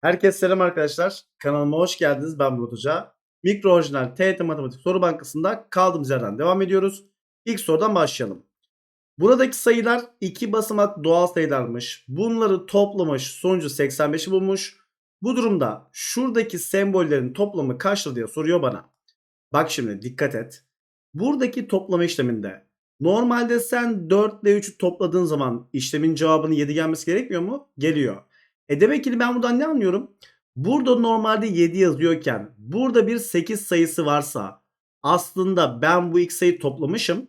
Herkese selam arkadaşlar. Kanalıma hoş geldiniz. Ben Murat Hoca. Mikro orijinal TYT Matematik Soru Bankası'nda kaldığımız yerden devam ediyoruz. İlk sorudan başlayalım. Buradaki sayılar iki basamak doğal sayılarmış. Bunları toplamış sonucu 85'i bulmuş. Bu durumda şuradaki sembollerin toplamı kaçtır diye soruyor bana. Bak şimdi dikkat et. Buradaki toplama işleminde normalde sen 4 ile 3'ü topladığın zaman işlemin cevabının 7 gelmesi gerekmiyor mu? Geliyor. E demek ki ben buradan ne anlıyorum? Burada normalde 7 yazıyorken burada bir 8 sayısı varsa aslında ben bu iki sayı toplamışım.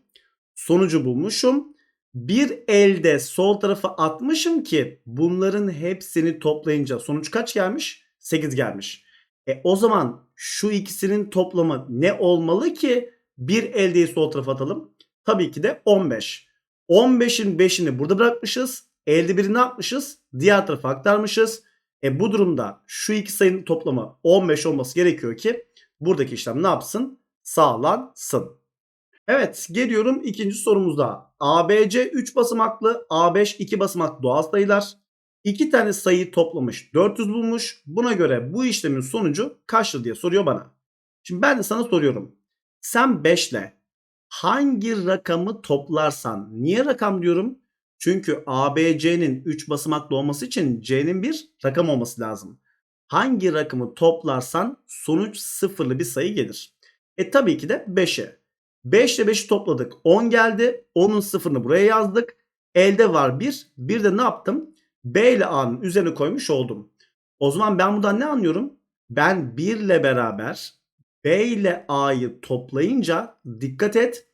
Sonucu bulmuşum. Bir elde sol tarafa atmışım ki bunların hepsini toplayınca sonuç kaç gelmiş? 8 gelmiş. E o zaman şu ikisinin toplamı ne olmalı ki bir eldeyi sol tarafa atalım? Tabii ki de 15. 15'in 5'ini burada bırakmışız. Elde biri ne yapmışız? Diğer tarafa aktarmışız. E bu durumda şu iki sayının toplamı 15 olması gerekiyor ki buradaki işlem ne yapsın? Sağlansın. Evet geliyorum ikinci sorumuza. ABC 3 basamaklı A5 2 basamaklı doğal sayılar. İki tane sayıyı toplamış 400 bulmuş. Buna göre bu işlemin sonucu kaçtır diye soruyor bana. Şimdi ben de sana soruyorum. Sen 5 ile hangi rakamı toplarsan niye rakam diyorum? Çünkü ABC'nin 3 basamaklı olması için C'nin bir rakam olması lazım. Hangi rakamı toplarsan sonuç sıfırlı bir sayı gelir. E tabii ki de 5'e. 5 ile 5'i topladık. 10 geldi. 10'un sıfırını buraya yazdık. Elde var 1. Bir de ne yaptım? B ile A'nın üzerine koymuş oldum. O zaman ben buradan ne anlıyorum? Ben 1 ile beraber B ile A'yı toplayınca dikkat et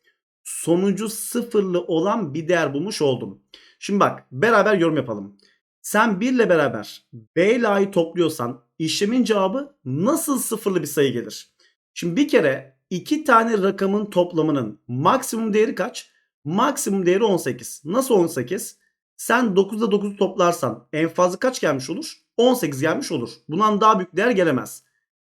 sonucu sıfırlı olan bir değer bulmuş oldum. Şimdi bak beraber yorum yapalım. Sen 1 ile beraber B ile A'yı topluyorsan işlemin cevabı nasıl sıfırlı bir sayı gelir? Şimdi bir kere iki tane rakamın toplamının maksimum değeri kaç? Maksimum değeri 18. Nasıl 18? Sen 9'da 9'u toplarsan en fazla kaç gelmiş olur? 18 gelmiş olur. Bundan daha büyük değer gelemez.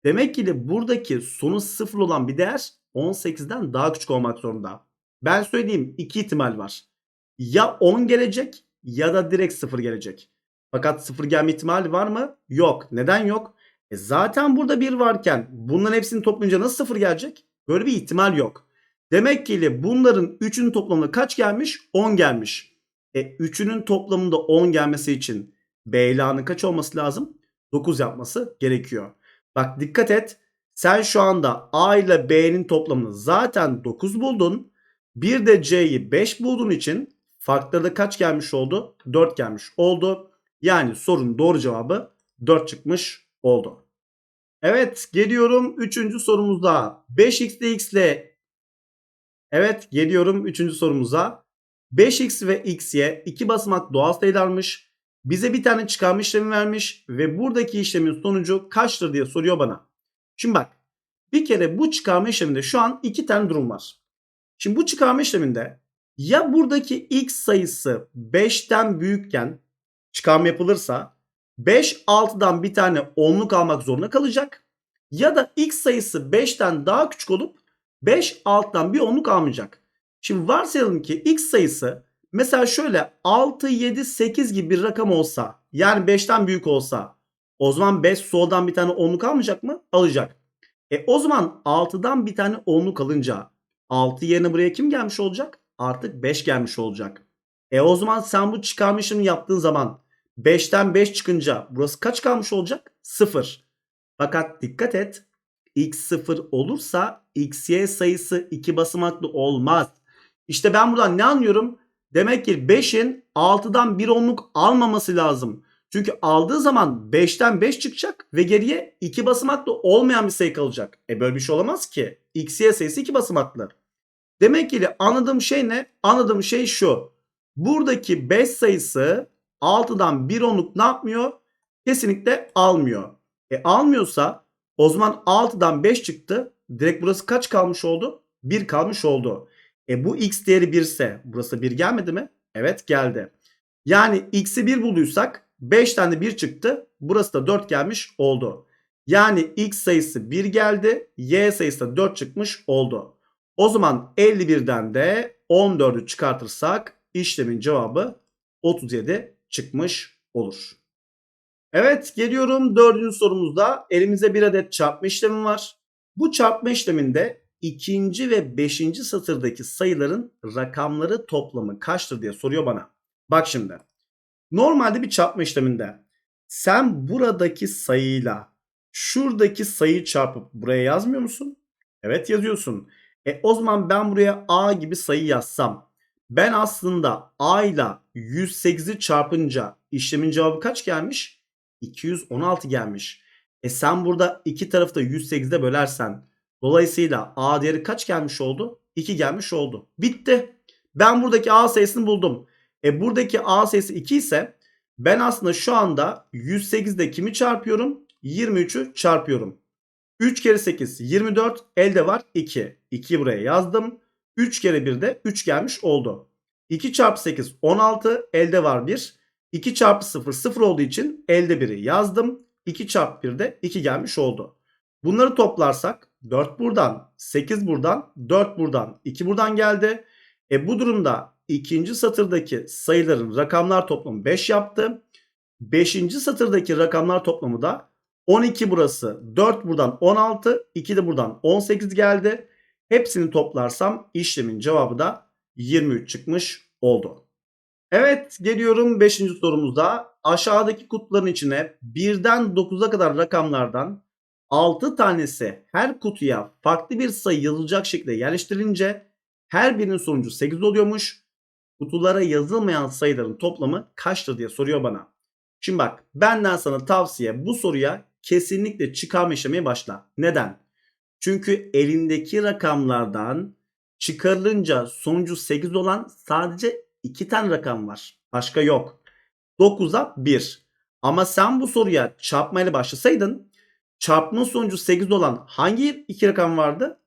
Demek ki de buradaki sonu sıfır olan bir değer 18'den daha küçük olmak zorunda. Ben söyleyeyim iki ihtimal var. Ya 10 gelecek ya da direkt 0 gelecek. Fakat 0 gelme ihtimali var mı? Yok. Neden yok? E zaten burada 1 varken bunların hepsini toplayınca nasıl 0 gelecek? Böyle bir ihtimal yok. Demek ki bunların 3'ünün toplamında kaç gelmiş? 10 gelmiş. E 3'ünün toplamında 10 gelmesi için B ila'nın kaç olması lazım? 9 yapması gerekiyor. Bak dikkat et. Sen şu anda A ile B'nin toplamını zaten 9 buldun. Bir de C'yi 5 bulduğun için farkları da kaç gelmiş oldu? 4 gelmiş oldu. Yani sorunun doğru cevabı 4 çıkmış oldu. Evet geliyorum 3. sorumuza. 5x ile x ile Evet geliyorum 3. sorumuza. 5x ve xy iki basamak doğal sayılarmış. Bize bir tane çıkarma işlemi vermiş ve buradaki işlemin sonucu kaçtır diye soruyor bana. Şimdi bak bir kere bu çıkarma işleminde şu an iki tane durum var. Şimdi bu çıkarma işleminde ya buradaki x sayısı 5'ten büyükken çıkarma yapılırsa 5 6'dan bir tane 10'luk almak zorunda kalacak. Ya da x sayısı 5'ten daha küçük olup 5 6'dan bir 10'luk almayacak. Şimdi varsayalım ki x sayısı mesela şöyle 6 7 8 gibi bir rakam olsa yani 5'ten büyük olsa o zaman 5 soldan bir tane 10'luk almayacak mı? Alacak. E o zaman 6'dan bir tane 10'luk alınca 6 yerine buraya kim gelmiş olacak? Artık 5 gelmiş olacak. E o zaman sen bu çıkarma işlemini yaptığın zaman 5'ten 5 çıkınca burası kaç kalmış olacak? 0. Fakat dikkat et. x 0 olursa xy sayısı 2 basamaklı olmaz. İşte ben buradan ne anlıyorum? Demek ki 5'in 6'dan 1 onluk almaması lazım. Çünkü aldığı zaman 5'ten 5 çıkacak ve geriye 2 basamaklı olmayan bir sayı kalacak. E böyle bir şey olamaz ki. xy sayısı 2 basamaklı. Demek ki anladığım şey ne? Anladığım şey şu. Buradaki 5 sayısı 6'dan 1 onluk ne yapmıyor? Kesinlikle almıyor. E almıyorsa o zaman 6'dan 5 çıktı. Direkt burası kaç kalmış oldu? 1 kalmış oldu. E bu x değeri 1 ise burası 1 gelmedi mi? Evet geldi. Yani x'i 1 bulduysak 5 tane 1 çıktı. Burası da 4 gelmiş oldu. Yani x sayısı 1 geldi. Y sayısı da 4 çıkmış oldu. O zaman 51'den de 14'ü çıkartırsak işlemin cevabı 37 çıkmış olur. Evet geliyorum dördüncü sorumuzda. Elimizde bir adet çarpma işlemi var. Bu çarpma işleminde ikinci ve beşinci satırdaki sayıların rakamları toplamı kaçtır diye soruyor bana. Bak şimdi. Normalde bir çarpma işleminde sen buradaki sayıyla şuradaki sayıyı çarpıp buraya yazmıyor musun? Evet yazıyorsun. E o zaman ben buraya a gibi sayı yazsam ben aslında a ile 108'i çarpınca işlemin cevabı kaç gelmiş? 216 gelmiş. E sen burada iki tarafı da 108'de bölersen dolayısıyla a değeri kaç gelmiş oldu? 2 gelmiş oldu. Bitti. Ben buradaki a sayısını buldum. E buradaki a sayısı 2 ise ben aslında şu anda 108'de kimi çarpıyorum? 23'ü çarpıyorum. 3 kere 8 24 elde var 2. 2'yi buraya yazdım. 3 kere 1 de 3 gelmiş oldu. 2 çarpı 8 16 elde var 1. 2 çarpı 0 0 olduğu için elde 1'i yazdım. 2 çarpı 1 de 2 gelmiş oldu. Bunları toplarsak 4 buradan 8 buradan 4 buradan 2 buradan geldi. E bu durumda ikinci satırdaki sayıların rakamlar toplamı 5 yaptı. Beşinci satırdaki rakamlar toplamı da 12 burası 4 buradan 16 2 de buradan 18 geldi. Hepsini toplarsam işlemin cevabı da 23 çıkmış oldu. Evet geliyorum 5. sorumuzda. Aşağıdaki kutuların içine 1'den 9'a kadar rakamlardan 6 tanesi her kutuya farklı bir sayı yazılacak şekilde yerleştirilince her birinin sonucu 8 oluyormuş. Kutulara yazılmayan sayıların toplamı kaçtır diye soruyor bana. Şimdi bak benden sana tavsiye bu soruya kesinlikle çıkarma işlemeye başla. Neden? Çünkü elindeki rakamlardan çıkarılınca sonucu 8 olan sadece 2 tane rakam var. Başka yok. 9'a 1. Ama sen bu soruya çarpmayla başlasaydın çarpma sonucu 8 olan hangi iki rakam vardı?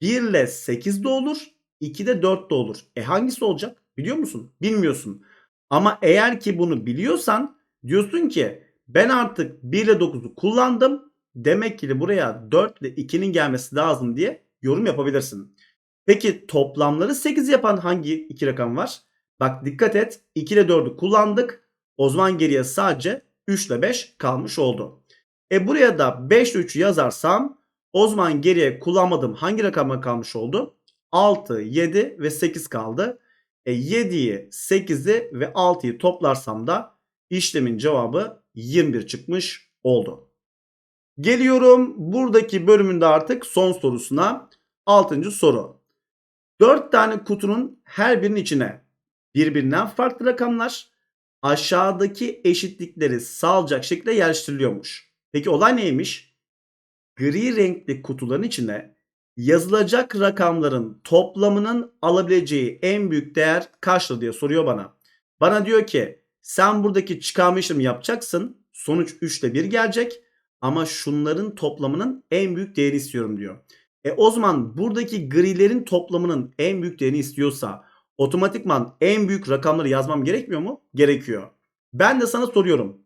1 ile 8 de olur, 2 de 4 de olur. E hangisi olacak? Biliyor musun? Bilmiyorsun. Ama eğer ki bunu biliyorsan diyorsun ki ben artık 1 ile 9'u kullandım. Demek ki de buraya 4 ile 2'nin gelmesi lazım diye yorum yapabilirsin. Peki toplamları 8 yapan hangi iki rakam var? Bak dikkat et 2 ile 4'ü kullandık. O zaman geriye sadece 3 ile 5 kalmış oldu. E buraya da 5 ile 3'ü yazarsam o zaman geriye kullanmadığım hangi rakama kalmış oldu? 6, 7 ve 8 kaldı. E 7'yi, 8'i ve 6'yı toplarsam da işlemin cevabı 21 çıkmış oldu. Geliyorum buradaki bölümünde artık son sorusuna. 6. soru. 4 tane kutunun her birinin içine birbirinden farklı rakamlar aşağıdaki eşitlikleri sağlayacak şekilde yerleştiriliyormuş. Peki olay neymiş? Gri renkli kutuların içine yazılacak rakamların toplamının alabileceği en büyük değer kaçtır diye soruyor bana. Bana diyor ki sen buradaki çıkarma işlemi yapacaksın. Sonuç 3 ile 1 gelecek. Ama şunların toplamının en büyük değeri istiyorum diyor. E o zaman buradaki grilerin toplamının en büyük değerini istiyorsa otomatikman en büyük rakamları yazmam gerekmiyor mu? Gerekiyor. Ben de sana soruyorum.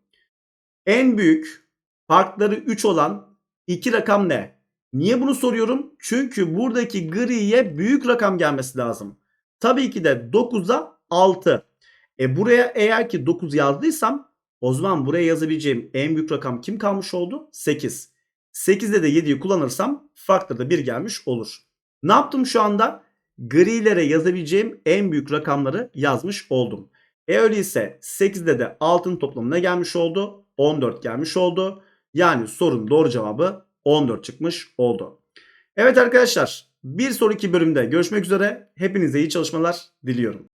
En büyük farkları 3 olan iki rakam ne? Niye bunu soruyorum? Çünkü buradaki griye büyük rakam gelmesi lazım. Tabii ki de 9'a 6. E buraya eğer ki 9 yazdıysam o zaman buraya yazabileceğim en büyük rakam kim kalmış oldu? 8. 8'de de 7'yi kullanırsam da 1 gelmiş olur. Ne yaptım şu anda? Grilere yazabileceğim en büyük rakamları yazmış oldum. E öyleyse 8'de de 6'nın toplamı ne gelmiş oldu? 14 gelmiş oldu. Yani sorunun doğru cevabı 14 çıkmış oldu. Evet arkadaşlar bir sonraki bölümde görüşmek üzere. Hepinize iyi çalışmalar diliyorum.